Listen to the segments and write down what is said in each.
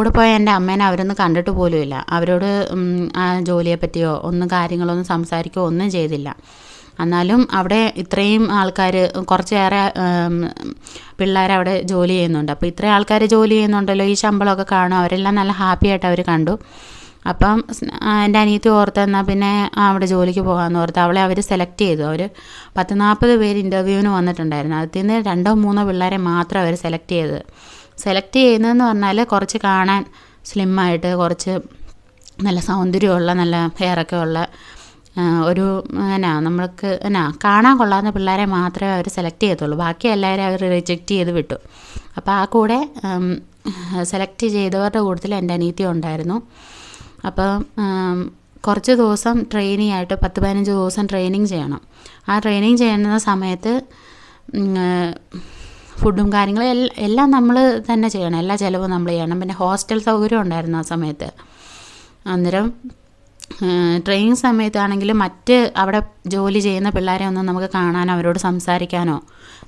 കൂടെ പോയ എന്റെ അമ്മേനെ അവരൊന്നും കണ്ടിട്ട് പോലുമില്ല അവരോട് ആ ജോലിയെ പറ്റിയോ ഒന്നും കാര്യങ്ങളൊന്നും സംസാരിക്കുകയോ ഒന്നും ചെയ്തില്ല. എന്നാലും അവിടെ ഇത്രയും ആൾക്കാർ കുറച്ചേറെ പിള്ളേർ അവിടെ ജോലി ചെയ്യുന്നുണ്ട്. അപ്പോൾ ഇത്രയും ആൾക്കാർ ജോലി ചെയ്യുന്നുണ്ടല്ലോ ഈ ശമ്പളമൊക്കെ കാണും. അവരെല്ലാം നല്ല ഹാപ്പി ആയിട്ട് അവർ കണ്ടു. അപ്പം എന്റെ അനിയത്തി ഓർത്ത് എന്നാൽ പിന്നെ അവിടെ ജോലിക്ക് പോകാമെന്ന് ഓർത്ത് അവളെ അവർ സെലക്ട് ചെയ്തു. അവർ പത്ത് നാൽപ്പത് പേര് ഇന്റർവ്യൂവിന് വന്നിട്ടുണ്ടായിരുന്നു. അതിൽ നിന്ന് രണ്ടോ മൂന്നോ പിള്ളേരെ മാത്രം അവർ സെലക്ട് ചെയ്തത്. സെലക്ട് ചെയ്യുന്നതെന്ന് പറഞ്ഞാൽ കുറച്ച് കാണാൻ സ്ലിമ്മായിട്ട് കുറച്ച് നല്ല സൗന്ദര്യമുള്ള നല്ല ഹെയറൊക്കെ ഉള്ള ഒരു എന്നാ നമ്മൾക്ക് എന്നാ കാണാൻ കൊള്ളാവുന്ന പിള്ളേരെ മാത്രമേ അവർ സെലക്ട് ചെയ്യത്തുള്ളൂ. ബാക്കി എല്ലാവരും അവർ റിജക്റ്റ് ചെയ്ത് വിട്ടു. അപ്പോൾ ആ കൂടെ സെലക്ട് ചെയ്തവരുടെ കൂട്ടത്തിൽ എന്റെ അനീത്തി ഉണ്ടായിരുന്നു. അപ്പോൾ കുറച്ച് ദിവസം ട്രെയിനിങ് ആയിട്ട് പത്ത് പതിനഞ്ച് ദിവസം ട്രെയിനിങ് ചെയ്യണം. ആ ട്രെയിനിങ് ചെയ്യുന്ന സമയത്ത് ഫുഡും കാര്യങ്ങളും എല്ലാം നമ്മൾ തന്നെ ചെയ്യണം. എല്ലാ ചിലവും നമ്മൾ ചെയ്യണം. പിന്നെ ഹോസ്റ്റൽ സൗകര്യം ഉണ്ടായിരുന്നു ആ സമയത്ത്. അന്നേരം ട്രെയിനിങ് സമയത്താണെങ്കിലും മറ്റ് അവിടെ ജോലി ചെയ്യുന്ന പിള്ളേരെ ഒന്നും നമുക്ക് കാണാനോ അവരോട് സംസാരിക്കാനോ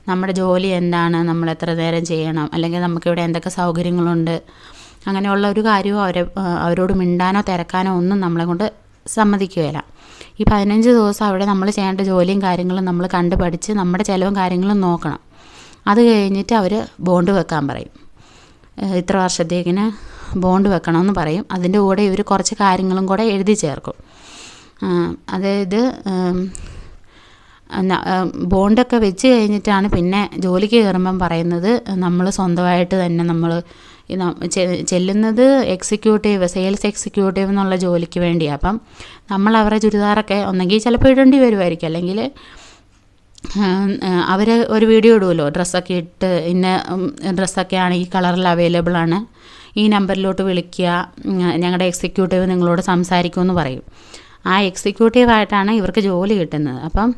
നമ്മുടെ ജോലി എന്താണ് നമ്മൾ എത്ര നേരം ചെയ്യണം അല്ലെങ്കിൽ നമുക്കിവിടെ എന്തൊക്കെ സൗകര്യങ്ങളുണ്ട് അങ്ങനെയുള്ള ഒരു കാര്യവും അവരെ അവരോട് മിണ്ടാനോ തിരക്കാനോ ഒന്നും നമ്മളെ കൊണ്ട് സമ്മതിക്കുകയില്ല. ഈ പതിനഞ്ച് ദിവസം അവിടെ നമ്മൾ ചെയ്യേണ്ട ജോലിയും കാര്യങ്ങളും നമ്മൾ കണ്ടുപഠിച്ച് നമ്മുടെ ചിലവും കാര്യങ്ങളും നോക്കണം. അത് കഴിഞ്ഞിട്ട് അവർ ബോണ്ട് വെക്കാൻ പറയും. ഇത്ര വർഷത്തേക്കിന് ബോണ്ട് വെക്കണമെന്ന് പറയും. അതിന്റെ കൂടെ ഇവർ കുറച്ച് കാര്യങ്ങളും കൂടെ എഴുതി ചേർക്കും. അതായത് ബോണ്ടൊക്കെ വെച്ച് കഴിഞ്ഞിട്ടാണ് പിന്നെ ജോലിക്ക് കയറുമ്പം പറയുന്നത് നമ്മൾ സ്വന്തമായിട്ട് തന്നെ നമ്മൾ ചെല്ലുന്നത് എക്സിക്യൂട്ടീവ് സെയിൽസ് എക്സിക്യൂട്ടീവ് എന്നുള്ള ജോലിക്ക് വേണ്ടിയാണ് അപ്പം നമ്മൾ അവരുടെ ചുരിദാറൊക്കെ ഒന്നെങ്കിൽ ചിലപ്പോൾ ഇടേണ്ടി വരുമായിരിക്കും അല്ലെങ്കിൽ അവർ ഒരു വീഡിയോ ഇടുമല്ലോ ഡ്രസ്സൊക്കെ ഇട്ട് ഇന്ന ഡ്രസ്സൊക്കെയാണ് ഈ കളറിൽ അവൈലബിൾ ആണ്. ഈ നമ്പറിലോട്ട് വിളിക്കുക. ഞങ്ങളുടെ എക്സിക്യൂട്ടീവ് നിങ്ങളോട് സംസാരിക്കുമെന്ന് പറയും. ആ എക്സിക്യൂട്ടീവായിട്ടാണ് ഇവർക്ക് ജോലി കിട്ടുന്നത്. അപ്പം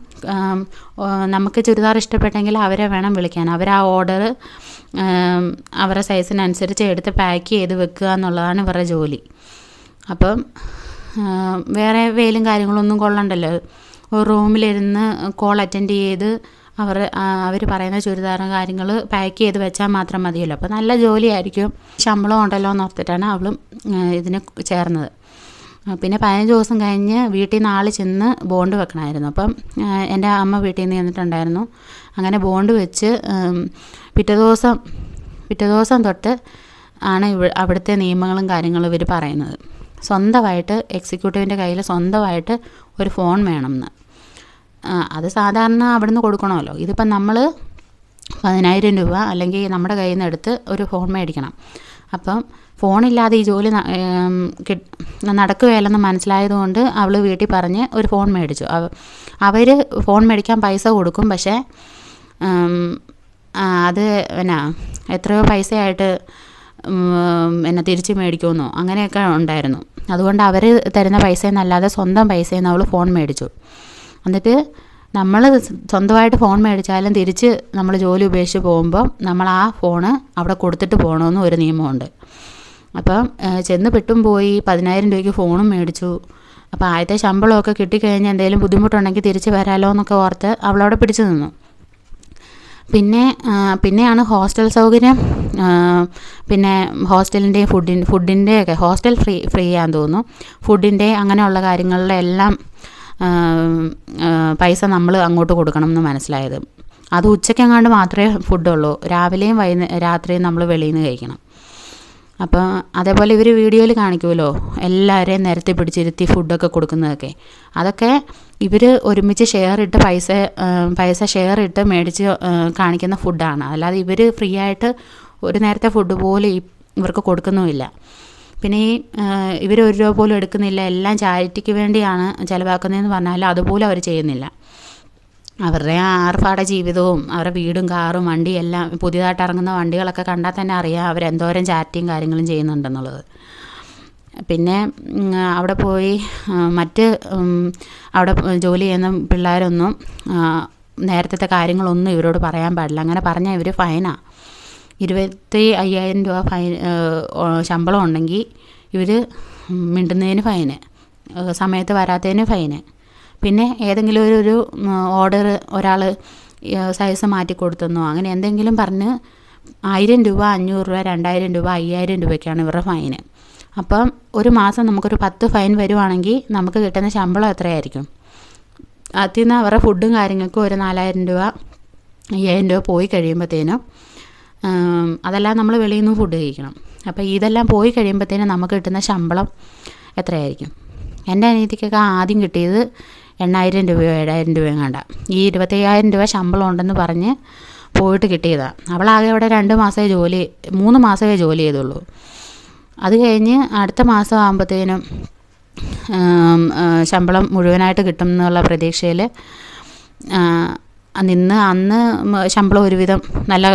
നമുക്ക് ചുരിദാർ ഇഷ്ടപ്പെട്ടെങ്കിൽ അവരെ വേണം വിളിക്കാൻ. അവർ ആ ഓർഡർ അവരുടെ സൈസിനനുസരിച്ച് എടുത്ത് പാക്ക് ചെയ്ത് വെക്കുക എന്നുള്ളതാണ് ഇവരുടെ ജോലി. അപ്പം വേറെ വെയിലും കാര്യങ്ങളൊന്നും കൊള്ളണ്ടല്ലോ. റൂമിലിരുന്ന് കോൾ അറ്റൻഡ് ചെയ്ത് അവർ അവർ പറയുന്ന ചുരിദാറും കാര്യങ്ങൾ പാക്ക് ചെയ്ത് വെച്ചാൽ മാത്രം മതിയല്ലോ. അപ്പോൾ നല്ല ജോലിയായിരിക്കും. ശമ്പളം ഉണ്ടല്ലോ എന്ന് ഓർത്തിട്ടാണ് അവളും ഇതിന് ചേർന്നത്. പിന്നെ പതിനഞ്ച് ദിവസം കഴിഞ്ഞ് വീട്ടിൽ നിന്ന് ആൾ ചെന്ന് ബോണ്ട് വെക്കണമായിരുന്നു. അപ്പം എന്റെ അമ്മ വീട്ടിൽ നിന്ന് ചെന്നിട്ടുണ്ടായിരുന്നു. അങ്ങനെ ബോണ്ട് വെച്ച് പിറ്റേ ദിവസം പിറ്റേ ദിവസം തൊട്ട് ആണ് ഇവ അവിടുത്തെ നിയമങ്ങളും കാര്യങ്ങളും ഇവർ പറയുന്നത്. സ്വന്തമായിട്ട് എക്സിക്യൂട്ടീവിന്റെ കയ്യിൽ സ്വന്തമായിട്ട് ഒരു ഫോൺ വേണമെന്ന് അത് സാധാരണ അവിടുന്ന് കൊടുക്കണമല്ലോ. ഇതിപ്പം നമ്മൾ പതിനായിരം രൂപ അല്ലെങ്കിൽ നമ്മുടെ കയ്യിൽ നിന്ന് എടുത്ത് ഒരു ഫോൺ മേടിക്കണം. അപ്പം ഫോണില്ലാതെ ഈ ജോലി നടക്കുകയല്ലെന്ന് മനസ്സിലായതുകൊണ്ട് അവൾ വീട്ടിൽ പറഞ്ഞ് ഒരു ഫോൺ മേടിച്ചു. അവർ ഫോൺ മേടിക്കാൻ പൈസ കൊടുക്കും. പക്ഷേ അത് എന്നാ എത്രയോ പൈസയായിട്ട് എന്നെ തിരിച്ച് മേടിക്കുമെന്നോ അങ്ങനെയൊക്കെ ഉണ്ടായിരുന്നു. അതുകൊണ്ട് അവർ തരുന്ന പൈസയെന്നല്ലാതെ സ്വന്തം പൈസയിൽ നിന്ന് അവൾ ഫോൺ മേടിച്ചു. എന്നിട്ട് നമ്മൾ സ്വന്തമായിട്ട് ഫോൺ മേടിച്ചാലും തിരിച്ച് നമ്മൾ ജോലി ഉപേക്ഷിച്ച് പോകുമ്പോൾ നമ്മൾ ആ ഫോണ് അവിടെ കൊടുത്തിട്ട് പോകണമെന്ന് ഒരു നിയമമുണ്ട് അപ്പം ചെന്ന് പെട്ടും പോയി പതിനായിരം രൂപയ്ക്ക് ഫോണും മേടിച്ചു. അപ്പോൾ ആദ്യത്തെ ശമ്പളമൊക്കെ കിട്ടിക്കഴിഞ്ഞ് എന്തെങ്കിലും ബുദ്ധിമുട്ടുണ്ടെങ്കിൽ തിരിച്ച് വരാലോ എന്നൊക്കെ ഓർത്ത് അവളവിടെ പിടിച്ചു നിന്നു. പിന്നെ പിന്നെയാണ് ഹോസ്റ്റൽ സൗകര്യം. പിന്നെ ഹോസ്റ്റലിന്റെയും ഫുഡിൻ ഫുഡിന്റെയൊക്കെ ഹോസ്റ്റൽ ഫ്രീ ഫ്രീ ആണെന്ന് തോന്നുന്നു. ഫുഡിന്റെ അങ്ങനെയുള്ള കാര്യങ്ങളുടെ എല്ലാം പൈസ നമ്മൾ അങ്ങോട്ട് കൊടുക്കണം എന്ന് മനസ്സിലായത്. അത് ഉച്ചയ്ക്കെങ്ങാണ്ട് മാത്രമേ ഫുഡുള്ളൂ. രാവിലെയും വൈകുന്നേ രാത്രിയും നമ്മൾ വെളിയിൽ നിന്ന് കഴിക്കണം. അപ്പോൾ അതേപോലെ ഇവർ വീഡിയോയിൽ കാണിക്കുമല്ലോ എല്ലാവരെയും നിരത്തി പിടിച്ചിരുത്തി ഫുഡൊക്കെ കൊടുക്കുന്നതൊക്കെ. അതൊക്കെ ഇവർ ഒരുമിച്ച് ഷെയർ ഇട്ട് പൈസ പൈസ ഷെയർ ഇട്ട് മേടിച്ച് കാണിക്കുന്ന ഫുഡാണ്. അല്ലാതെ ഇവർ ഫ്രീ ആയിട്ട് ഒരു നേരത്തെ ഫുഡ് പോലും ഇവർക്ക് കൊടുക്കുന്നുമില്ല. പിന്നെ ഈ ഇവർ ഒരു രൂപ പോലും എടുക്കുന്നില്ല. എല്ലാം ചാരിറ്റിക്ക് വേണ്ടിയാണ് ചിലവാക്കുന്നതെന്ന് പറഞ്ഞാൽ അതുപോലും അവർ ചെയ്യുന്നില്ല. അവരുടെ ആ ആർഭാട ജീവിതവും അവരുടെ വീടും കാറും വണ്ടിയും എല്ലാം പുതിയതായിട്ട് ഇറങ്ങുന്ന വണ്ടികളൊക്കെ കണ്ടാൽ തന്നെ അറിയാം അവരെന്തോരം ചാറ്റിയും കാര്യങ്ങളും ചെയ്യുന്നുണ്ടെന്നുള്ളത്. പിന്നെ അവിടെ പോയി മറ്റ് അവിടെ ജോലി ചെയ്യുന്ന പിള്ളേരൊന്നും നേരത്തെ കാര്യങ്ങളൊന്നും ഇവരോട് പറയാൻ പാടില്ല. അങ്ങനെ പറഞ്ഞാൽ ഇവർ ഫൈനാണ് ഇരുപത്തി അയ്യായിരം രൂപ ഫൈൻ ശമ്പളം ഉണ്ടെങ്കിൽ ഇവർ മിണ്ടുന്നതിന് ഫൈന് സമയത്ത് വരാത്തതിന് ഫൈന്. പിന്നെ ഏതെങ്കിലും ഒരു ഒരു ഓർഡർ ഒരാൾ സൈസ് മാറ്റി കൊടുത്തെന്നോ അങ്ങനെ എന്തെങ്കിലും പറഞ്ഞ് ആയിരം രൂപ അഞ്ഞൂറ് രൂപ രണ്ടായിരം രൂപ അയ്യായിരം രൂപയ്ക്കാണ് ഇവരുടെ ഫൈന്. അപ്പം ഒരു മാസം നമുക്കൊരു പത്ത് ഫൈൻ വരുവാണെങ്കിൽ നമുക്ക് കിട്ടുന്ന ശമ്പളം എത്രയായിരിക്കും? അതിൽ നിന്ന് അവരുടെ ഫുഡും കാര്യങ്ങൾക്കും ഒരു നാലായിരം രൂപ അയ്യായിരം രൂപ പോയി കഴിയുമ്പോഴത്തേനും അതെല്ലാം നമ്മൾ വെളിയിൽ നിന്ന് ഫുഡ് കഴിക്കണം. അപ്പോൾ ഇതെല്ലാം പോയി കഴിയുമ്പോഴത്തേനും നമുക്ക് കിട്ടുന്ന ശമ്പളം എത്രയായിരിക്കും? എന്റെ അനിയത്തിക്കൊക്കെ ആദ്യം കിട്ടിയത് എണ്ണായിരം രൂപയോ ഏഴായിരം രൂപയോ കണ്ട ഈ ഇരുപത്തയ്യായിരം രൂപ ശമ്പളം ഉണ്ടെന്ന് പറഞ്ഞ് പോയിട്ട് കിട്ടിയതാണ് അവളാകെ അവിടെ രണ്ട് മാസമേ ജോലി മൂന്ന് മാസമേ ജോലി ചെയ്തുള്ളൂ. അത് കഴിഞ്ഞ് അടുത്ത മാസം ആകുമ്പോഴത്തേനും ശമ്പളം മുഴുവനായിട്ട് കിട്ടും എന്നുള്ള പ്രതീക്ഷയിൽ നിന്ന് അന്ന് ശമ്പളം ഒരുവിധം നല്ല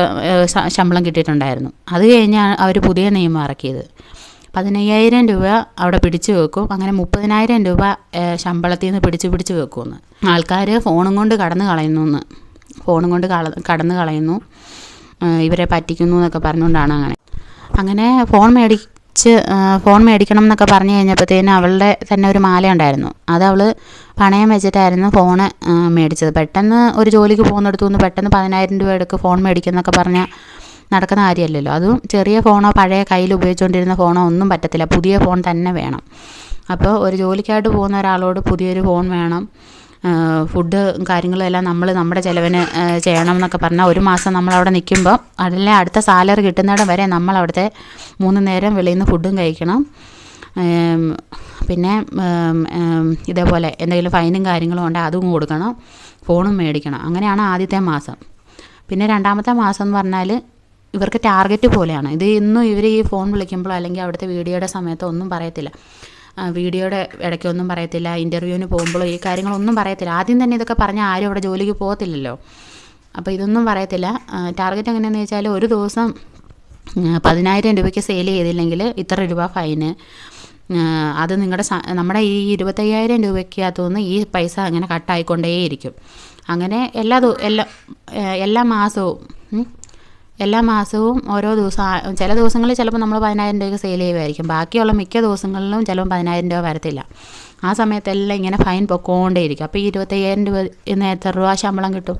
ശമ്പളം കിട്ടിയിട്ടുണ്ടായിരുന്നു. അത് കഴിഞ്ഞാണ് അവർ പുതിയ നിയമം ഇറക്കിയത്. പതിനയ്യായിരം രൂപ അവിടെ പിടിച്ചു വെക്കും. അങ്ങനെ മുപ്പതിനായിരം രൂപ ശമ്പളത്തിൽ നിന്ന് പിടിച്ചു പിടിച്ച് വെക്കുമെന്ന്. ആൾക്കാർ ഫോണും കൊണ്ട് കടന്നു കളയുന്നു എന്ന് ഫോണും കൊണ്ട് കള കടന്നു കളയുന്നു. ഇവരെ പറ്റിക്കുന്നു എന്നൊക്കെ പറഞ്ഞുകൊണ്ടാണ് അങ്ങനെ. അങ്ങനെ ഫോൺ മേടിച്ച് ആ, ഫോൺ മേടിക്കണം എന്നൊക്കെ പറഞ്ഞു കഴിഞ്ഞപ്പോഴത്തേനും അവളുടെ തന്നെ ഒരു മാല ഉണ്ടായിരുന്നു. അത് അവൾ പണയം വെച്ചിട്ടായിരുന്നു ഫോണ് മേടിച്ചത്. പെട്ടെന്ന് ഒരു ജോലിക്ക് പോകുന്നിടത്തു നിന്ന് പെട്ടെന്ന് പതിനായിരം രൂപ എടുക്ക് ഫോൺ മേടിക്കുന്നൊക്കെ പറഞ്ഞാൽ നടക്കുന്ന കാര്യമല്ലല്ലോ. അതും ചെറിയ ഫോണോ പഴയ കയ്യിൽ ഉപയോഗിച്ചുകൊണ്ടിരുന്ന ഫോണോ ഒന്നും പറ്റത്തില്ല. പുതിയ ഫോൺ തന്നെ വേണം. അപ്പോൾ ഒരു ജോലിക്കായിട്ട് പോകുന്ന ഒരാളോട് പുതിയൊരു ഫോൺ വേണം. ഫുഡ് കാര്യങ്ങളെല്ലാം നമ്മൾ നമ്മുടെ ചിലവിന് ചെയ്യണം എന്നൊക്കെ പറഞ്ഞാൽ ഒരു മാസം നമ്മളവിടെ നിൽക്കുമ്പോൾ അതല്ലേ അടുത്ത സാലറി കിട്ടുന്നിടം വരെ നമ്മൾ അവിടുത്തെ മൂന്ന് നേരം വെളിയിൽ നിന്ന് ഫുഡും കഴിക്കണം. പിന്നെ ഇതേപോലെ എന്തെങ്കിലും ഫൈനും കാര്യങ്ങളും ഉണ്ടെങ്കിൽ അതും കൊടുക്കണം. ഫോണും മേടിക്കണം. അങ്ങനെയാണ് ആദ്യത്തെ മാസം. പിന്നെ രണ്ടാമത്തെ മാസം എന്ന് പറഞ്ഞാൽ ഇവർക്ക് ടാർഗറ്റ് പോലെയാണ്. ഇത് ഇന്നും ഇവർ ഈ ഫോൺ വിളിക്കുമ്പോൾ അല്ലെങ്കിൽ അവിടുത്തെ വീഡിയോയുടെ സമയത്തോ ഒന്നും പറയത്തില്ല. വീഡിയോയുടെ ഇടയ്ക്കൊന്നും പറയത്തില്ല ഇന്റർവ്യൂവിന് പോകുമ്പോഴോ ഈ കാര്യങ്ങളൊന്നും പറയത്തില്ല. ആദ്യം തന്നെ ഇതൊക്കെ പറഞ്ഞാൽ ആരും അവിടെ ജോലിക്ക് പോകത്തില്ലല്ലോ. അപ്പോൾ ഇതൊന്നും പറയത്തില്ല. ടാർഗറ്റ് എങ്ങനെയാണെന്ന് വെച്ചാൽ ഒരു ദിവസം പതിനായിരം രൂപയ്ക്ക് സെയിൽ ചെയ്തില്ലെങ്കിൽ ഇത്ര രൂപ ഫൈന് അത് നിങ്ങളുടെ നമ്മുടെ ഈ ഇരുപത്തയ്യായിരം രൂപയ്ക്കകത്തുനിന്ന് ഈ പൈസ അങ്ങനെ കട്ടായിക്കൊണ്ടേയിരിക്കും അങ്ങനെ എല്ലാ എല്ലാ എല്ലാ മാസവും എല്ലാ മാസവും ഓരോ ദിവസം ചില ദിവസങ്ങളിൽ ചിലപ്പോൾ നമ്മൾ പതിനായിരം രൂപയ്ക്ക് സെയിൽ ചെയ്യുമായിരിക്കും ബാക്കിയുള്ള മിക്ക ദിവസങ്ങളിലും ചിലപ്പോൾ പതിനായിരം രൂപ വരത്തില്ല. ആ സമയത്തെല്ലാം ഇങ്ങനെ ഫൈൻ പൊക്കോണ്ടേയിരിക്കും. അപ്പോൾ ഈ ഇരുപത്തയ്യായിരം രൂപ ഇന്ന് എത്ര രൂപ ശമ്പളം കിട്ടും?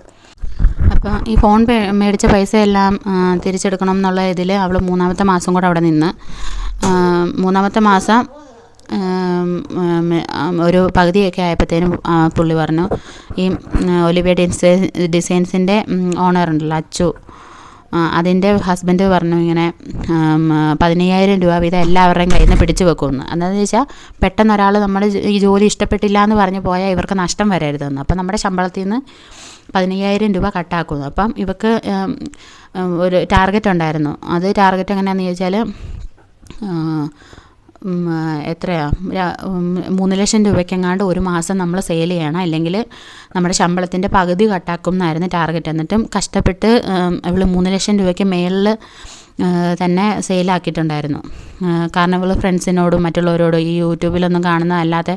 അപ്പോൾ ഈ ഫോൺ മേടിച്ച പൈസ എല്ലാം തിരിച്ചെടുക്കണം എന്നുള്ള ഇതിൽ അവൾ മൂന്നാമത്തെ മാസം കൂടെ അവിടെ നിന്ന് മൂന്നാമത്തെ മാസം ഒരു പകുതിയൊക്കെ ആയപ്പോഴത്തേനും പുള്ളി പറഞ്ഞു ഈ ഒലിവിയ ഡിസൈ ഡിസൈൻസിന്റെ ഓണർ ഉണ്ടല്ലോ അച്ചു അതിന്റെ ഹസ്ബൻഡ് പറഞ്ഞു ഇങ്ങനെ പതിനയ്യായിരം രൂപ വീതം എല്ലാവരുടെയും കയ്യിൽ നിന്ന് പിടിച്ചു വെക്കുമെന്ന്. എന്താണെന്ന് വെച്ചാൽ പെട്ടെന്ന് ഒരാൾ നമ്മൾ ഈ ജോലി ഇഷ്ടപ്പെട്ടില്ല എന്ന് പറഞ്ഞ് പോയാൽ ഇവർക്ക് നഷ്ടം വരരുതെന്ന്. അപ്പം നമ്മുടെ ശമ്പളത്തിൽ നിന്ന് പതിനയ്യായിരം രൂപ കട്ടാക്കുന്നു. അപ്പം ഉം, ഒരു ടാർഗറ്റ് ഉണ്ടായിരുന്നു. അത് ടാർഗറ്റ് എങ്ങനെയാണെന്ന് ചോദിച്ചാൽ എത്രയാ? മൂന്ന് ലക്ഷം രൂപയ്ക്കെങ്ങാണ്ട് ഒരു മാസം നമ്മൾ സെയിൽ ചെയ്യണം. അല്ലെങ്കിൽ നമ്മുടെ ശമ്പളത്തിന്റെ പകുതി കട്ടാക്കും എന്നായിരുന്നു ടാർഗറ്റ് എന്നിട്ടും കഷ്ടപ്പെട്ട് ഇവൾ മൂന്ന് ലക്ഷം രൂപയ്ക്ക് മേളിൽ തന്നെ സെയിലാക്കിയിട്ടുണ്ടായിരുന്നു. കാരണം ഇവൾ ഫ്രണ്ട്സിനോടും മറ്റുള്ളവരോടും ഈ യൂട്യൂബിലൊന്നും കാണുന്ന അല്ലാതെ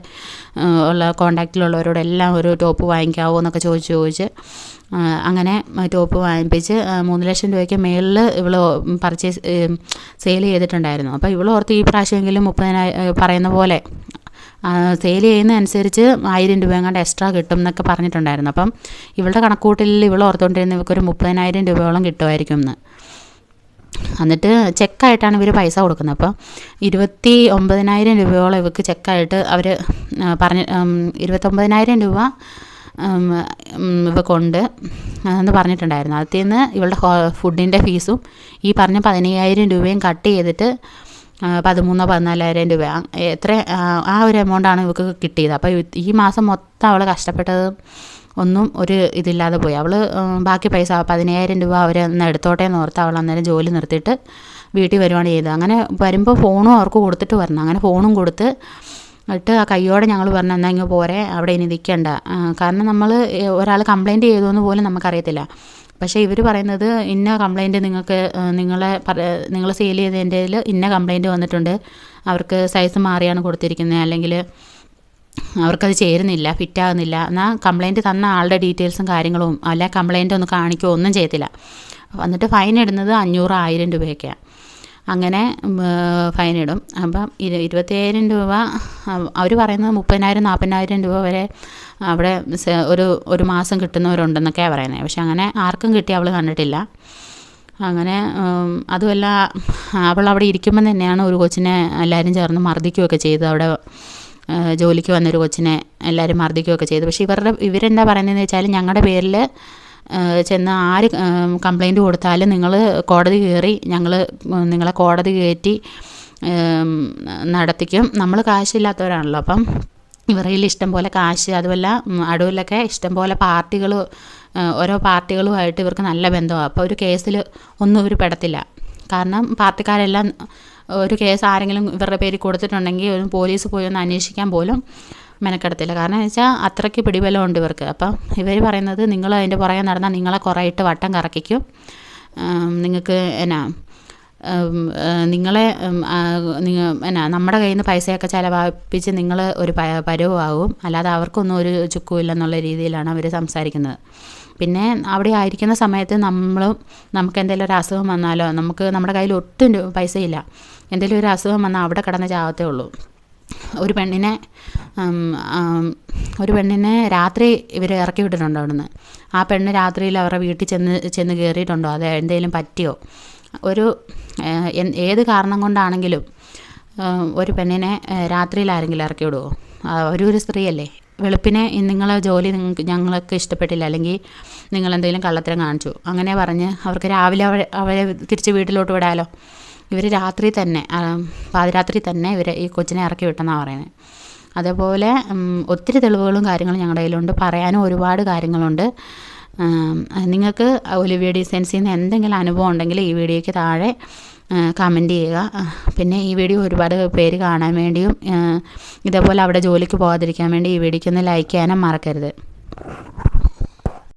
ഉള്ള കോണ്ടാക്റ്റിലുള്ളവരോട് എല്ലാം ഒരു ടോപ്പ് വാങ്ങിക്കാവോ എന്നൊക്കെ ചോദിച്ച് ചോദിച്ച് അങ്ങനെ ടോപ്പ് വാങ്ങിപ്പിച്ച് മൂന്ന് ലക്ഷം രൂപയ്ക്ക് മേളിൽ ഇവൾ പർച്ചേസ് സെയിൽ ചെയ്തിട്ടുണ്ടായിരുന്നു. അപ്പോൾ ഇവൾ ഓർത്ത് ഈ പ്രാവശ്യമെങ്കിലും മുപ്പതിനായി പറയുന്ന പോലെ സെയിൽ ചെയ്യുന്നതനുസരിച്ച് ആയിരം രൂപ എങ്ങാണ്ട് എക്സ്ട്രാ കിട്ടും എന്നൊക്കെ പറഞ്ഞിട്ടുണ്ടായിരുന്നു. അപ്പം ഇവളുടെ കണക്കൂട്ടലിൽ ഇവൾ ഓർത്തുകൊണ്ടിരുന്ന ഇവൾക്കൊരു മുപ്പതിനായിരം രൂപയോളം കിട്ടുമായിരിക്കും എന്ന്. എന്നിട്ട് ചെക്കായിട്ടാണ് ഇവർ പൈസ കൊടുക്കുന്നത്. അപ്പോൾ ഇരുപത്തി ഒമ്പതിനായിരം രൂപയോളം ഇവർക്ക് ചെക്കായിട്ട് അവർ പറഞ്ഞ് ഇരുപത്തൊമ്പതിനായിരം രൂപ ഇവക്കൊണ്ട് എന്ന് പറഞ്ഞിട്ടുണ്ടായിരുന്നു. അതിൽ നിന്ന് ഇവളുടെ ഫുഡിന്റെ ഫീസും ഈ പറഞ്ഞ പതിനയ്യായിരം രൂപയും കട്ട് ചെയ്തിട്ട് പതിമൂന്നോ പതിനാലായിരം രൂപ. എത്ര ആ, ആ ഒരു എമൗണ്ടാണ് ഇവർക്ക് കിട്ടിയത്. അപ്പോൾ ഈ മാസം മൊത്തം അവൾ കഷ്ടപ്പെട്ടത് ഒന്നും ഒരു ഇതില്ലാതെ പോയി. അവൾ ബാക്കി പൈസ പതിനയ്യായിരം രൂപ അവർ ഒന്ന് എടുത്തോട്ടെ എന്ന് ഓർത്ത് അവൾ അന്നേരം ജോലി നിർത്തിയിട്ട് വീട്ടിൽ വരുവാണ് ചെയ്തത്. അങ്ങനെ വരുമ്പോൾ ഫോണും അവർക്ക് കൊടുത്തിട്ട് വരണം അങ്ങനെ ഫോണും കൊടുത്ത് എന്നിട്ട് ആ കയ്യോടെ ഞങ്ങൾ പറഞ്ഞു എന്നാൽ ഇങ്ങ് പോരെ അവിടെ ഇനി നിൽക്കണ്ട കാരണം നമ്മൾ ഒരാൾ കംപ്ലയിന്റ് ചെയ്തു എന്ന് പോലും നമുക്കറിയത്തില്ല. പക്ഷേ ഇവർ പറയുന്നത് ഇന്ന കംപ്ലയിന്റ് നിങ്ങൾക്ക് നിങ്ങളെ നിങ്ങൾ സെയിൽ ചെയ്തതിന്റെ ഇന്ന കംപ്ലയിന്റ് വന്നിട്ടുണ്ട്. അവർക്ക് സൈസ് മാറിയാണ് കൊടുത്തിരിക്കുന്നത് അല്ലെങ്കിൽ അവർക്കത് ചേരുന്നില്ല ഫിറ്റാകുന്നില്ല. എന്നാൽ കംപ്ലയിന്റ് തന്ന ആളുടെ ഡീറ്റെയിൽസും കാര്യങ്ങളും അല്ല കംപ്ലയിന്റ് ഒന്ന് കാണിക്കുകയോ ഒന്നും ചെയ്യത്തില്ല. എന്നിട്ട് ഫൈൻ ഇടുന്നത് അഞ്ഞൂറ് ആയിരം രൂപയൊക്കെയാണ് അങ്ങനെ ഫൈൻ ഇടും. അപ്പം ഇരു ഇരുപത്തയ്യായിരം രൂപ അവർ പറയുന്നത് മുപ്പതിനായിരം നാൽപ്പതിനായിരം രൂപ വരെ അവിടെ ഒരു ഒരു മാസം കിട്ടുന്നവരുണ്ടെന്നൊക്കെയാണ് പറയുന്നത് പക്ഷെ അങ്ങനെ ആർക്കും കിട്ടി അവൾ കണ്ടിട്ടില്ല. അങ്ങനെ അതുമല്ല അവൾ അവിടെ ഇരിക്കുമ്പം തന്നെയാണ് ഒരു കൊച്ചിനെ എല്ലാവരും ചേർന്ന് മർദ്ദിക്കുകയൊക്കെ ചെയ്ത് അവിടെ. ജോലിക്ക് വന്നൊരു കൊച്ചിനെ എല്ലാവരും മർദ്ദിക്കുകയൊക്കെ ചെയ്തു. പക്ഷേ ഇവരുടെ ഇവരെന്താ പറയുന്നതെന്ന് വെച്ചാൽ ഞങ്ങളുടെ പേരിൽ ചെന്ന് ആര് കംപ്ലൈന്റ് കൊടുത്താലും നിങ്ങൾ കോടതി കയറി ഞങ്ങൾ നിങ്ങളെ കോടതി കയറ്റി നടത്തിക്കും. നമ്മൾ കാശില്ലാത്തവരാണല്ലോ. അപ്പം ഇവരിൽ ഇഷ്ടം പോലെ കാശ് അതുമല്ല അടൂരിലൊക്കെ ഇഷ്ടം പോലെ പാർട്ടികൾ ഓരോ പാർട്ടികളുമായിട്ട് ഇവർക്ക് നല്ല ബന്ധമാണ് അപ്പോൾ ഒരു കേസിൽ ഒന്നും ഇവർ പെടത്തില്ല. കാരണം പാർട്ടിക്കാരെല്ലാം ഒരു കേസ് ആരെങ്കിലും ഇവരുടെ പേരിൽ കൊടുത്തിട്ടുണ്ടെങ്കിൽ ഒരു പോലീസ് പോയി ഒന്ന് അന്വേഷിക്കാൻ പോലും മെനക്കെടുത്തില്ല. കാരണം എന്ന് വെച്ചാൽ അത്രയ്ക്ക് പിടിബലമുണ്ട് ഇവർക്ക്. അപ്പം ഇവർ പറയുന്നത് നിങ്ങൾ അതിന്റെ പുറകെ നടന്നാൽ നിങ്ങളെ കുറേ ഇട്ട് വട്ടം കറക്കിക്കും. നിങ്ങൾക്ക് എന്നാ നിങ്ങളെ എന്നാ നമ്മുടെ കയ്യിൽ നിന്ന് പൈസയൊക്കെ ചിലവാപ്പിച്ച് നിങ്ങൾ ഒരു പ പരുവാകും അല്ലാതെ അവർക്കൊന്നും ഒരു ചുക്കുമില്ലെന്നുള്ള രീതിയിലാണ് അവർ സംസാരിക്കുന്നത്. പിന്നെ അവിടെ ആയിരിക്കുന്ന സമയത്ത് നമ്മൾ നമുക്ക് എന്തെങ്കിലും ഒരു അസുഖം വന്നാലോ നമുക്ക് നമ്മുടെ കയ്യിൽ ഒട്ടും പൈസയില്ല. എന്തെങ്കിലും ഒരു അസുഖം വന്നാൽ അവിടെ കിടന്ന് ചാവത്തേ ഉള്ളൂ. ഒരു പെണ്ണിനെ ഒരു പെണ്ണിനെ രാത്രി ഇവർ ഇറക്കി വിട്ടിട്ടുണ്ടോ അവിടുന്ന്. ആ പെണ്ണ് രാത്രിയിൽ അവരുടെ വീട്ടിൽ ചെന്ന് ചെന്ന് കയറിയിട്ടുണ്ടോ? അത് എന്തെങ്കിലും പറ്റിയോ? ഒരു ഏത് കാരണം കൊണ്ടാണെങ്കിലും ഒരു പെണ്ണിനെ രാത്രിയിൽ ആരെങ്കിലും ഇറക്കി വിടുമോ ഒരു സ്ത്രീയല്ലേ? വെളുപ്പിനെ നിങ്ങളെ ജോലി നിങ്ങൾക്ക് ഞങ്ങൾക്ക് ഇഷ്ടപ്പെട്ടില്ല. അല്ലെങ്കിൽ നിങ്ങൾ എന്തെങ്കിലും കള്ളത്തരം കാണിച്ചു. അങ്ങനെ പറഞ്ഞ് അവർക്ക് രാവിലെ അവരെ അവരെ തിരിച്ച് വീട്ടിലോട്ട് വിടാലോ. ഇവർ രാത്രി തന്നെ പാതിരാത്രി തന്നെ ഇവർ ഈ കൊച്ചിനെ ഇറക്കി വിട്ടെന്നാണ് പറയുന്നത് അതേപോലെ ഒത്തിരി തെളിവുകളും കാര്യങ്ങളും ഞങ്ങളുടെ കയ്യിലുണ്ട്. പറയാനും ഒരുപാട് കാര്യങ്ങളുണ്ട്. നിങ്ങൾക്ക് ഒലിവിയ ഡിസൈൻസിൽ നിന്ന് എന്തെങ്കിലും അനുഭവം ഉണ്ടെങ്കിൽ ഈ വീഡിയോയ്ക്ക് താഴെ കമന്റ് ചെയ്യുക. പിന്നെ ഈ വീഡിയോ ഒരുപാട് പേര് കാണാൻ വേണ്ടിയും ഇതേപോലെ അവിടെ ജോലിക്ക് പോകാതിരിക്കാൻ വേണ്ടി ഈ വീഡിയോയ്ക്ക് ഒന്ന് ലൈക്ക് ചെയ്യാനും മറക്കരുത്.